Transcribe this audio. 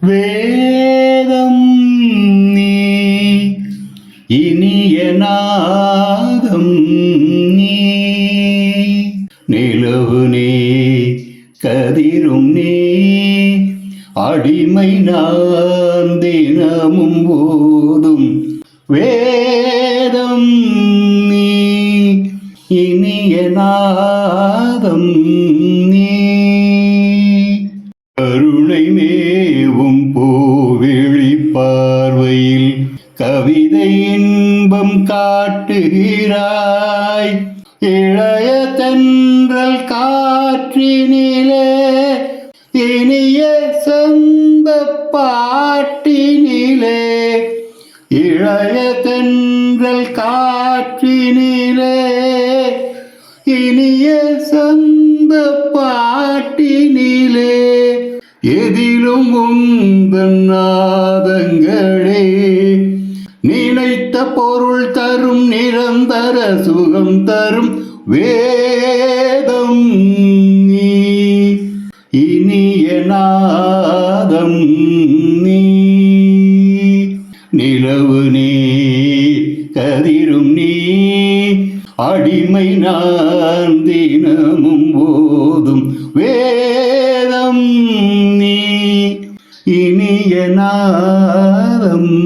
வேதம் நீ இனிய நாதம் நீ. நிலவு நீ கதிரும் நீ அடிமை நான் தினமும் போதும். வேதம் நீ இனிய நாதம் பார்வையில் கவிதை இன்பம் காட்டுகிறாய். இளைய தென்றல் காற்றினிலே இனிய சொந்த பாட்டினிலே இளைய தென்றல் காற்றினிலே இனிய சொந்த பாட்டினிலே. எதிலும் உந்தன் நாதங்கள் பொருள் தரும் நிரந்தர சுகம் தரும் வேதம் நீ. இனிய நாதம் நீ. நிலவு நீ கதிரும் நீ. அடிமை நான் தினமும் போதும் வேதம் நீ. இனிய நாதம்